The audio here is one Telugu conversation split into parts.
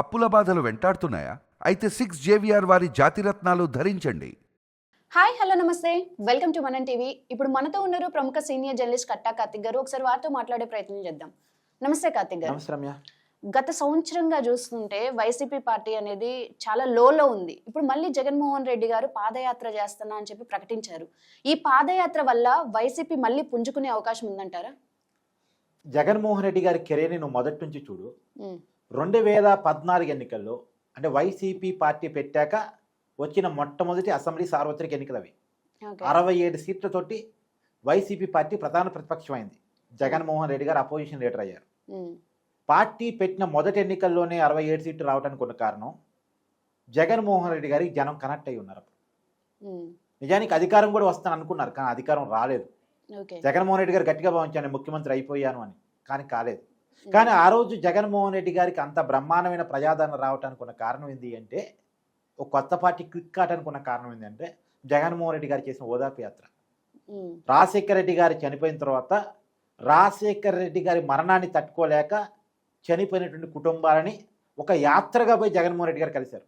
అప్పుల బాధలు వెంటాడుతున్నాయా? అయితే సిక్స్ జేవిఆర్ వారి జాతిరత్నాలు ధరించండి. Hi hello namaste. Welcome to Manam TV. ఇప్పుడు మనతో ఉన్నారు ప్రముఖ సీనియర్ జర్నలిస్ట్ కట్టా కార్తిక్ గారు. ఒకసారి వారితో మాట్లాడే ప్రయత్నం చేద్దాం. నమస్తే కార్తిక్ గారు. నమస్తే గత సంవత్సరంగా చూస్తుంటే వైసీపీ పార్టీ అనేది చాలా లోలో ఉంది. ఇప్పుడు మళ్ళీ జగన్మోహన్ రెడ్డి గారు పాదయాత్ర చేస్తున్నా అని చెప్పి ప్రకటించారు. ఈ పాదయాత్ర వల్ల వైసీపీ మళ్ళీ పుంజుకునే అవకాశం ఉందంటారా? జగన్మోహన్ రెడ్డి గారి కెరీర్ని నువ్వు మొదటి నుంచి చూడు. రెండు వేల పద్నాలుగు ఎన్నికల్లో అంటే వైసీపీ పార్టీ పెట్టాక వచ్చిన మొట్టమొదటి అసెంబ్లీ సార్వత్రిక ఎన్నికలు అవి. అరవై ఏడు సీట్లతోటి వైసీపీ పార్టీ ప్రధాన ప్రతిపక్షమైంది. జగన్మోహన్ రెడ్డి గారు అపోజిషన్ లీడర్ అయ్యారు. పార్టీ పెట్టిన మొదటి ఎన్నికల్లోనే అరవై ఏడు సీట్లు రావడానికి ఉన్న కారణం జగన్మోహన్ రెడ్డి గారికి జనం కనెక్ట్ అయి ఉన్నారు నిజానికి అధికారం కూడా వస్తాను అనుకున్నారు కానీ అధికారం రాలేదు. జగన్మోహన్ రెడ్డి గారు గట్టిగా భావించాను ముఖ్యమంత్రి అయిపోయాను అని కానీ కాలేదు. కానీ ఆ రోజు జగన్మోహన్ రెడ్డి గారికి అంత బ్రహ్మాండమైన ప్రజాదరణ రావడానికి ఉన్న కారణం ఏంటి అంటే ఒక కొత్త పార్టీ క్లిక్ కావడానికి ఉన్న కారణం ఏంటంటే జగన్మోహన్ రెడ్డి గారు చేసిన ఓదార్పు యాత్ర. రాజశేఖర రెడ్డి గారు చనిపోయిన తర్వాత రాజశేఖర రెడ్డి గారి మరణాన్ని తట్టుకోలేక చనిపోయినటువంటి కుటుంబాలని ఒక యాత్రగా పోయి జగన్మోహన్ రెడ్డి గారు కలిశారు.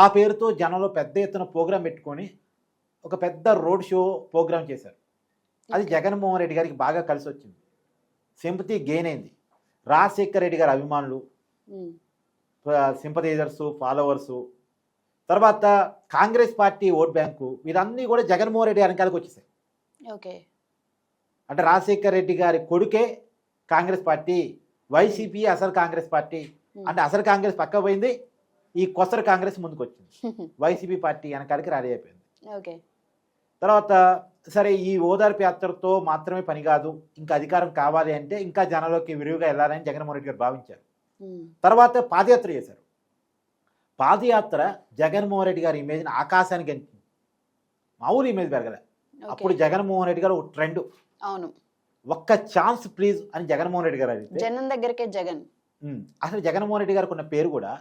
ఆ పేరుతో జనంలో పెద్ద ఎత్తున ప్రోగ్రాం పెట్టుకొని ఒక పెద్ద రోడ్ షో ప్రోగ్రాం చేశారు. అది జగన్మోహన్ రెడ్డి గారికి బాగా కలిసి వచ్చింది సింపతి గెయిన్ అయింది. రాజశేఖర్ రెడ్డి గారి అభిమానులు ఉమ్, సింపథైజర్స్ ఫాలోవర్సు తర్వాత కాంగ్రెస్ పార్టీ ఓట్ బ్యాంకు వీరన్నీ కూడా జగన్మోహన్ రెడ్డి వెనకాలకు వచ్చేసాయి. ఓకే. అంటే రాజశేఖర్ రెడ్డి గారి కొడుకే కాంగ్రెస్ పార్టీ వైసీపీ అసలు కాంగ్రెస్ పార్టీ. అంటే అసలు కాంగ్రెస్ పక్క పోయింది ఈ కొసరు కాంగ్రెస్ ముందుకు వచ్చింది వైసీపీ పార్టీ వెనకాలకి రెడీ అయిపోయింది. ఓకే. తర్వాత సరే ఈ ఓదార్పు యాత్రతో మాత్రమే పని కాదు ఇంకా అధికారం కావాలి అంటే ఇంకా జనంలోకి విరివిగా వెళ్ళాలని జగన్మోహన్ రెడ్డి గారు భావించారు. తర్వాత పాదయాత్ర చేశారు. పాదయాత్ర జగన్మోహన్ రెడ్డి గారి ఇమేజ్ని ఆకాశానికి గెంటింది మామూలు ఇమేజ్ పెరగలే. అప్పుడు జగన్మోహన్ రెడ్డి గారు ఒక ట్రెండ్. అవును. ఒక్క ఛాన్స్ ప్లీజ్ అని జగన్మోహన్ రెడ్డి గారు అడిగితే జనం దగ్గరికే జగన్. అసలు జగన్మోహన్ రెడ్డి గారికి ఉన్న పేరు కూడా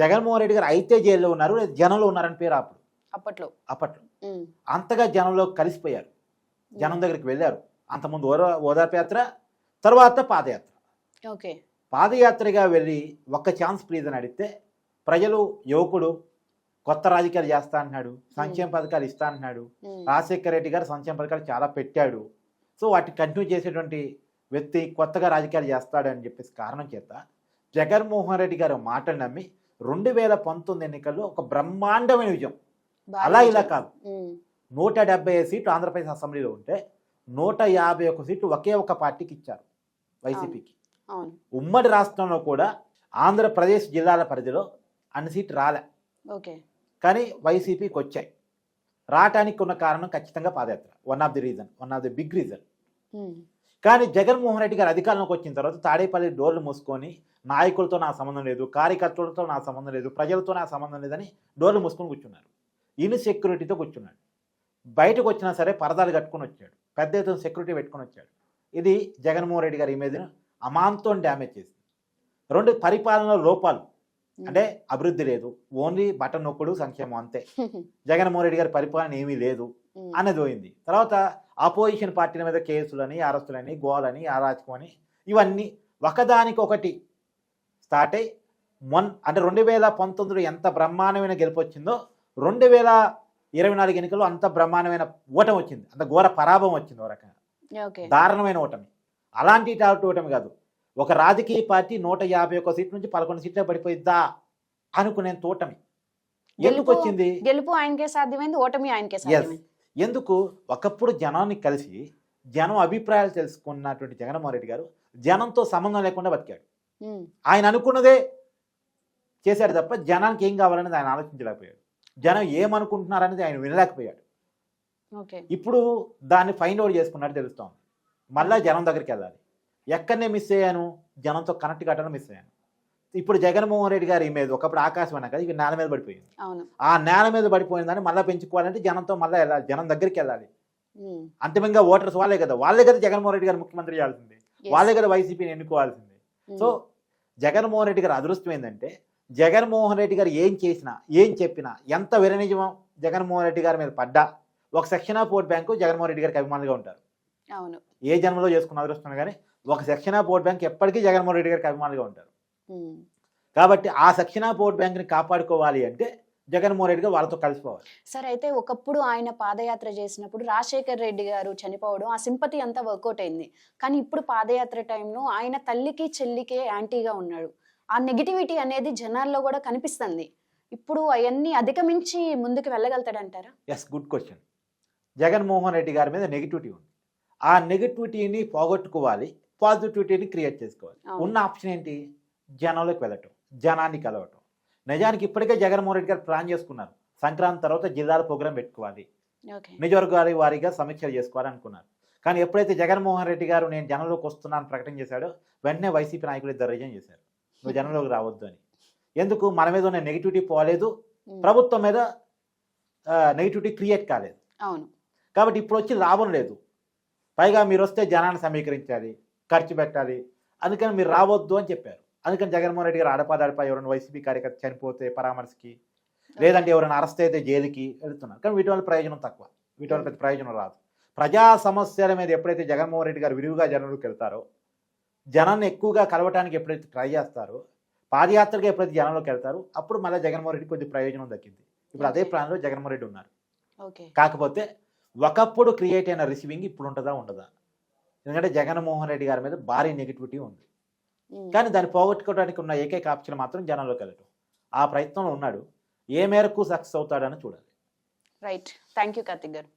జగన్మోహన్ రెడ్డి గారు అయితే జైల్లో ఉన్నారు జనంలో ఉన్నారని పేరు అప్పుడు అప్పట్లో. అప్పట్లో. అంతగా జనంలో కలిసిపోయారు. జనం దగ్గరికి వెళ్ళారు. అంతకుముందు ఓదా ఓదార్పు యాత్ర తర్వాత పాదయాత్ర. ఓకే. పాదయాత్రగా వెళ్ళి ఒక్క ఛాన్స్ ప్లీజ్ అని అడిగితే ప్రజలు యువకుడు కొత్త రాజకీయాలు చేస్తా అంటున్నాడు సంక్షేమ పథకాలు ఇస్తా అంటున్నాడు రాజశేఖర రెడ్డి గారు సంక్షేమ పథకాలు చాలా పెట్టాడు. సో వాటిని కంటిన్యూ చేసేటువంటి వ్యక్తి కొత్తగా రాజకీయాలు చేస్తాడు అని చెప్పేసి కారణం చేత జగన్మోహన్ రెడ్డి గారి మాటలు నమ్మి రెండు వేల పంతొమ్మిది ఎన్నికల్లో ఒక బ్రహ్మాండమైన విజయం అలా ఇలా. కాదు. నూట డెబ్బై ఐదు సీట్లు ఆంధ్రప్రదేశ్ అసెంబ్లీలో ఉంటే నూట యాభై ఒక్క సీట్లు ఒకే ఒక పార్టీకి ఇచ్చారు వైసీపీకి. ఉమ్మడి రాష్ట్రంలో కూడా ఆంధ్రప్రదేశ్ జిల్లాల పరిధిలో అన్ని సీట్లు రాలే. కానీ వైసీపీకి వచ్చాయి. రావటానికి ఉన్న కారణం ఖచ్చితంగా padayatra. One of the reason one of the big reason కానీ జగన్మోహన్ రెడ్డి గారు అధికారంలోకి వచ్చిన తర్వాత తాడేపల్లి డోర్లు మూసుకొని నాయకులతో నా సంబంధం లేదు కార్యకర్తలతో నా సంబంధం లేదు ప్రజలతో నా సంబంధం లేదని డోర్లు మూసుకొని కూర్చున్నారు. ఇన్సెక్యూరిటీతో కూర్చున్నాడు. బయటకు వచ్చినా సరే పరదాలు కట్టుకొని వచ్చాడు. పెద్ద ఎత్తున సెక్యూరిటీ పెట్టుకొని వచ్చాడు. ఇది జగన్మోహన్ రెడ్డి గారి ఇమేజ్ను అమాంతం డ్యామేజ్ చేసింది. రెండు పరిపాలన లోపాలు. అంటే అభివృద్ధి లేదు. ఓన్లీ బటన్ నొక్కుడు సంక్షేమం అంతే. జగన్మోహన్ రెడ్డి గారి పరిపాలన ఏమీ లేదు అనేది పోయింది. తర్వాత అపోజిషన్ పార్టీల మీద కేసులని అరెస్టులని గోలని అరాచకం అని ఇవన్నీ ఒకదానికొకటి స్టార్ట్ అయ్యి మొన్ అంటే రెండు వేల పంతొమ్మిదిలో ఎంత బ్రహ్మాండమైన గెలుపు వచ్చిందో రెండు వేల ఇరవై నాలుగు ఎన్నికల్లో అంత బ్రహ్మాండమైన ఓటమి వచ్చింది. అంత ఘోర పరాభవం వచ్చింది ఒక రకంగా. దారుణమైన ఓటమి. అలాంటి ఓటమి కాదు. ఒక రాజకీయ పార్టీ నూట యాభై ఒక్క సీట్ నుంచి పదకొండు సీట్లకు పడిపోయిద్దా అనుకునేంత ఓటమి. ఎందుకు వచ్చింది? గెలుపు ఆయనకే సాధ్యమైంది ఓటమి ఆయనకే ఎందుకు? ఒకప్పుడు జనాన్ని కలిసి జనం అభిప్రాయాలు తెలుసుకున్నటువంటి జగన్మోహన్ రెడ్డి గారు జనంతో సంబంధం లేకుండా బతికాడు. ఆయన అనుకున్నదే చేశాడు తప్ప జనానికి ఏం కావాలనేది ఆయన ఆలోచించలేకపోయాడు. జనం ఏమనుకుంటున్నారనేది ఆయన వినలేకపోయాడు. ఇప్పుడు దాన్ని ఫైండ్ అవుట్ చేసుకున్నట్టు తెలుస్తోంది. మళ్ళా జనం దగ్గరికి వెళ్ళాలి. ఎక్కడనే మిస్ అయ్యాను జనంతో కనెక్ట్ కట్టడం మిస్ అయ్యాను. ఇప్పుడు జగన్మోహన్ రెడ్డి గారి ఇమేజ్ ఒకప్పుడు ఆకాశం అన్నా కదా ఇక నేల మీద పడిపోయింది. ఆ నేల మీద పడిపోయిందని మళ్ళీ పెంచుకోవాలంటే జనంతో మళ్ళీ వెళ్ళాలి జనం దగ్గరికి వెళ్ళాలి. అంతిమంగా ఓటర్స్ వాళ్ళే కదా వాళ్ళే కదా జగన్మోహన్ రెడ్డి గారు ముఖ్యమంత్రి చేయాల్సింది. వాళ్ళే కదా వైసీపీని ఎన్నుకోవాల్సింది. సో జగన్మోహన్ రెడ్డి గారి అదృష్టం ఏంటంటే జగన్మోహన్ రెడ్డి గారు ఏం చేసినా ఏం చెప్పినా ఎంత విరనిజమం జగన్మోహన్ రెడ్డి గారి మీద పడ్డా ఒక section of vote bank Jaganmohan Reddy గారికి అభిమానులుగా ఉంటారు. అవును. ఏ జన్మలో చేసుకున్న అదృష్టం కానీ ఒక సెక్షన్ ఆఫ్ ఓట్ బ్యాంక్ ఎప్పటికీ జగన్మోహన్ రెడ్డి గారికి అభిమానులుగా ఉంటారు. కాబట్టి ఆ సక్షిణాప్ ఓట్ బ్యాంక్ని కాపాడుకోవాలి అంటే జగన్మోహన్ రెడ్డి గారు వాళ్ళతో కలిసిపోవాలి. సరే అయితే ఒకప్పుడు ఆయన పాదయాత్ర చేసినప్పుడు రాజశేఖర్ రెడ్డి గారు చనిపోవడం ఆ సింపతి అంతా వర్కౌట్ అయింది. కానీ ఇప్పుడు పాదయాత్ర టైంలో ఆయన తల్లికి చెల్లికే యాంటీగా ఉన్నాడు. ఆ నెగిటివిటీ అనేది జనాల్లో కూడా కనిపిస్తుంది. ఇప్పుడు అవన్నీ అధిగమించి ముందుకు వెళ్ళగలుగుతాడంటారా? Yes good question Jaganmohan Reddy గారి మీద నెగిటివిటీ ఉంది. ఆ నెగిటివిటీని పోగొట్టుకోవాలి పాజిటివిటీని క్రియేట్ చేసుకోవాలి. ఉన్న ఆప్షన్ ఏంటి? జనంలోకి వెళ్ళటం జనాన్ని కలవటం. నిజానికి ఇప్పటికే జగన్మోహన్ రెడ్డి గారు ప్లాన్ చేసుకున్నారు. సంక్రాంతి తర్వాత జిల్లాల ప్రోగ్రాం పెట్టుకోవాలి. నిజవర్గారి వారీగా సమీక్షలు చేసుకోవాలి అనుకున్నారు. కానీ ఎప్పుడైతే జగన్మోహన్ రెడ్డి గారు నేను జనంలోకి వస్తున్నాను ప్రకటన చేశాడో వెంటనే వైసీపీ నాయకులు ఇద్దరు రిజైన్ చేశారు. నువ్వు జనంలోకి రావద్దు అని. ఎందుకు? మన మీద ఉన్న నెగిటివిటీ పోలేదు. ప్రభుత్వం మీద నెగిటివిటీ క్రియేట్ కాలేదు. అవును. కాబట్టి ఇప్పుడు వచ్చి లాభం లేదు. పైగా మీరు వస్తే జనాన్ని సమీకరించాలి ఖర్చు పెట్టాలి. అందుకని మీరు రావద్దు అని చెప్పారు. అందుకని జగన్మోహన్ రెడ్డి గారు ఆడపాదాడపై ఎవరైనా వైసీపీ కార్యకర్త చనిపోతే పరామర్శకి లేదంటే ఎవరైనా అరెస్ట్ అయితే జైలుకి వెళ్తున్నారు. కానీ వీటి వల్ల ప్రయోజనం తక్కువ. వీటి వల్ల ప్రయోజనం రాదు. ప్రజా సమస్యల మీద ఎప్పుడైతే జగన్మోహన్ రెడ్డి గారు విరివిగా జనంలోకి వెళ్తారో జనాన్ని ఎక్కువగా కలవటానికి ఎప్పుడైతే ట్రై చేస్తారో పాదయాత్రగా ఎప్పుడైతే జనంలోకి వెళ్తారో అప్పుడు మళ్ళీ జగన్మోహన్ రెడ్డి కొద్ది ప్రయోజనం దక్కింది. ఇప్పుడు అదే. ప్లాన్లో జగన్మోహన్ రెడ్డి ఉన్నారు. కాకపోతే ఒకప్పుడు క్రియేట్ అయిన రిసీవింగ్ ఇప్పుడు ఉంటుందా ఉండదా? ఎందుకంటే జగన్మోహన్ రెడ్డి గారి మీద భారీ నెగిటివిటీ ఉంది. కానీ దాన్ని పోగొట్టుకోవడానికి ఉన్న ఏకైక ఆప్షన్ మాత్రం జనంలోకి వెళ్ళటం. ఆ ప్రయత్నంలో ఉన్నాడు. ఏ మేరకు సక్సెస్ అవుతాడని చూడాలి. రైట్ థ్యాంక్ యూ కార్తిక్ గారు.